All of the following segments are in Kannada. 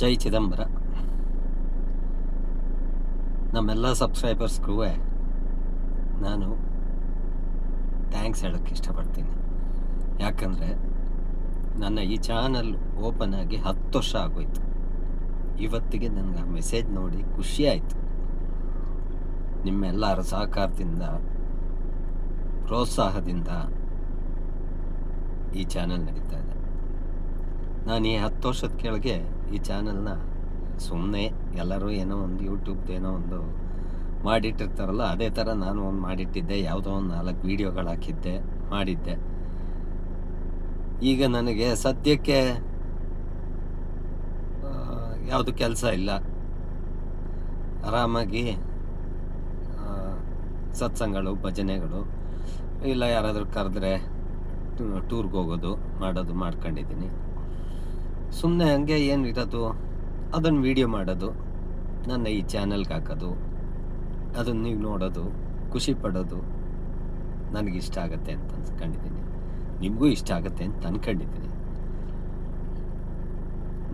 ಜೈ ಚಿದಂಬರ. ನಮ್ಮೆಲ್ಲ ಸಬ್ಸ್ಕ್ರೈಬರ್ಸ್ಗೂ ನಾನು ಥ್ಯಾಂಕ್ಸ್ ಹೇಳೋಕ್ಕೆ ಇಷ್ಟಪಡ್ತೀನಿ. ಯಾಕಂದರೆ ನನ್ನ ಈ ಚಾನಲ್ ಓಪನ್ ಆಗಿ ಹತ್ತು ವರ್ಷ ಆಗೋಯ್ತು. ಇವತ್ತಿಗೆ ನನಗೆ ಆ ಮೆಸೇಜ್ ನೋಡಿ ಖುಷಿ ಆಯಿತು. ನಿಮ್ಮೆಲ್ಲರ ಸಹಕಾರದಿಂದ, ಪ್ರೋತ್ಸಾಹದಿಂದ ಈ ಚಾನಲ್ ನಡೀತಾ ಇದೆ. ನಾನು ಈ ಹತ್ತು ವರ್ಷದ ಕೆಳಗೆ ಈ ಚಾನಲ್ನ ಸುಮ್ಮನೆ ಎಲ್ಲರೂ ಏನೋ ಒಂದು ಯೂಟ್ಯೂಬ್ದು ಏನೋ ಒಂದು ಮಾಡಿಟ್ಟಿರ್ತಾರಲ್ಲ, ಅದೇ ಥರ ನಾನು ಒಂದು ಮಾಡಿಟ್ಟಿದ್ದೆ, ಯಾವುದೋ ಒಂದು ನಾಲ್ಕು ವೀಡಿಯೋಗಳು ಹಾಕಿದ್ದೆ, ಮಾಡಿದ್ದೆ. ಈಗ ನನಗೆ ಸದ್ಯಕ್ಕೆ ಯಾವುದು ಕೆಲಸ ಇಲ್ಲ. ಆರಾಮಾಗಿ ಸತ್ಸಂಗಗಳು ಭಜನೆಗಳು, ಇಲ್ಲ ಯಾರಾದರೂ ಕರೆದ್ರೆ ಟೂರ್ಗೆ ಹೋಗೋದು ಮಾಡೋದು ಮಾಡ್ಕೊಂಡಿದ್ದೀನಿ. ಸುಮ್ಮನೆ ಹಂಗೆ ಏನು ಇರೋದು? ಅದನ್ನು ವಿಡಿಯೋ ಮಾಡೋದು, ನನ್ನ ಈ ಚಾನಲ್ಗೆ ಹಾಕೋದು ಅದನ್ನು ನೀವು ನೋಡೋದು, ಖುಷಿ ಪಡೋದು ನನಗಿಷ್ಟ ಆಗುತ್ತೆ ಅಂತ ಅನ್ಸ್ಕೊಂಡಿದ್ದೀನಿ. ನಿಮಗೂ ಇಷ್ಟ ಆಗುತ್ತೆ ಅಂತ ಅಂದ್ಕೊಂಡಿದ್ದೀನಿ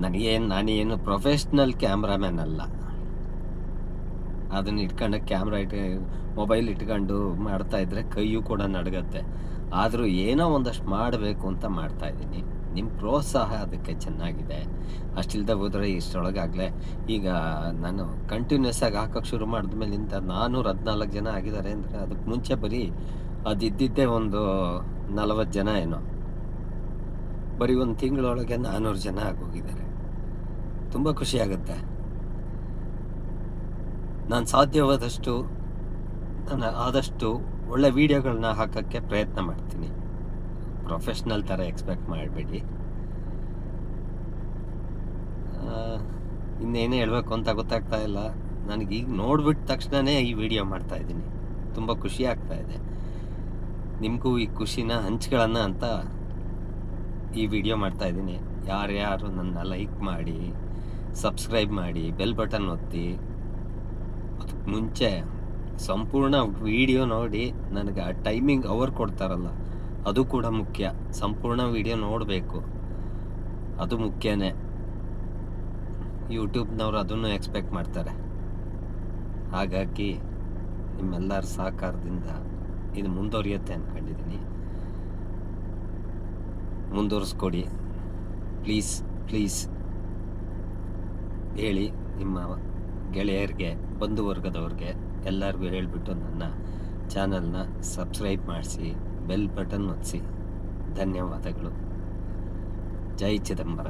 ನನಗೇನು, ನಾನೇನು ಪ್ರೊಫೆಷ್ನಲ್ ಕ್ಯಾಮ್ರಾಮ್ಯಾನ್ ಅಲ್ಲ. ಅದನ್ನ ಇಟ್ಕೊಂಡು ಕ್ಯಾಮ್ರಾ ಇಟ್ ಮೊಬೈಲ್ ಇಟ್ಕೊಂಡು ಮಾಡ್ತಾಯಿದ್ರೆ ಕೈಯೂ ಕೂಡ ನಡಗತ್ತೆ. ಆದರೂ ಏನೋ ಒಂದಷ್ಟು ಮಾಡಬೇಕು ಅಂತ ಮಾಡ್ತಾ ಇದ್ದೀನಿ. ನಿಮ್ಮ ಪ್ರೋತ್ಸಾಹ ಅದಕ್ಕೆ ಚೆನ್ನಾಗಿದೆ. ಅಷ್ಟಿಲ್ಲದೆ ಹೋದರೆ ಇಷ್ಟರೊಳಗಾಗಲೇ ಈಗ ನಾನು ಕಂಟಿನ್ಯೂಸ್ ಆಗಿ ಹಾಕೋಕ್ಕೆ ಶುರು ಮಾಡಿದ್ಮೇಲಿಂದ ನಾನ್ನೂರ ಹದಿನಾಲ್ಕು ಜನ ಆಗಿದ್ದಾರೆ ಅಂದರೆ ಅದಕ್ಕೆ ಮುಂಚೆ ಬರೀ ಅದಿದ್ದಿದ್ದೇ ಒಂದು ನಲವತ್ತು ಜನ ಏನೋ. ಬರೀ ಒಂದು ತಿಂಗಳೊಳಗೆ ನಾನ್ನೂರು ಜನ ಆಗೋಗಿದ್ದಾರೆ. ತುಂಬ ಖುಷಿ ಆಗುತ್ತೆ. ನಾನು ಸಾಧ್ಯವಾದಷ್ಟು, ನಾನು ಆದಷ್ಟು ಒಳ್ಳೆ ವೀಡಿಯೋಗಳನ್ನ ಹಾಕೋಕ್ಕೆ ಪ್ರಯತ್ನ ಮಾಡ್ತೀನಿ. ಪ್ರೊಫೆಷ್ನಲ್ ಥರ ಎಕ್ಸ್ಪೆಕ್ಟ್ ಮಾಡಬೇಡಿ. ಇನ್ನೇನೇ ಹೇಳಬೇಕು ಅಂತ ಗೊತ್ತಾಗ್ತಾ ಇಲ್ಲ. ನನಗೆ ಈಗ ನೋಡ್ಬಿಟ್ಟ ತಕ್ಷಣವೇ ಈ ವಿಡಿಯೋ ಮಾಡ್ತಾ ಇದ್ದೀನಿ. ತುಂಬ ಖುಷಿ ಆಗ್ತಾ ಇದೆ. ನಿಮಗೂ ಈ ಖುಷಿನ ಹಂಚ್ಕೊಳ್ಳೋಣ ಅಂತ ಈ ವಿಡಿಯೋ ಮಾಡ್ತಾ ಇದ್ದೀನಿ. ಯಾರ್ಯಾರು ನನ್ನ ಲೈಕ್ ಮಾಡಿ ಸಬ್ಸ್ಕ್ರೈಬ್ ಮಾಡಿ ಬೆಲ್ ಬಟನ್ ಒತ್ತಿ, ಅದಕ್ಕೆ ಮುಂಚೆ ಸಂಪೂರ್ಣ ವಿಡಿಯೋ ನೋಡಿ. ನನಗೆ ಆ ಟೈಮಿಂಗ್ ಅವರ್ ಕೊಡ್ತಾರಲ್ಲ. ಅದು ಕೂಡ ಮುಖ್ಯ. ಸಂಪೂರ್ಣ ವಿಡಿಯೋ ನೋಡಬೇಕು. ಅದು ಮುಖ್ಯನೇ. ಯೂಟ್ಯೂಬ್ನವ್ರು ಅದನ್ನು ಎಕ್ಸ್ಪೆಕ್ಟ್ ಮಾಡ್ತಾರೆ. ಹಾಗಾಗಿ ನಿಮ್ಮೆಲ್ಲರ ಸಹಕಾರದಿಂದ ಇದು ಮುಂದುವರಿಯುತ್ತೆ ಅಂದ್ಕೊಂಡಿದ್ದೀನಿ ಮುಂದುವರಿಸ್ಕೊಡಿ. ಪ್ಲೀಸ್ ಪ್ಲೀಸ್ ಹೇಳಿ ನಿಮ್ಮ ಗೆಳೆಯರಿಗೆ ಬಂಧು ವರ್ಗದವ್ರಿಗೆ ಎಲ್ಲರಿಗೂ ಹೇಳಿಬಿಟ್ಟು ನನ್ನ ಚಾನಲ್ನ ಸಬ್ಸ್ಕ್ರೈಬ್ ಮಾಡಿಸಿ. ಬೆಲ್ ಬಟನ್ ಒತ್ತಿಸಿ ಧನ್ಯವಾದಗಳು ಜೈ ಚಿದಂಬರ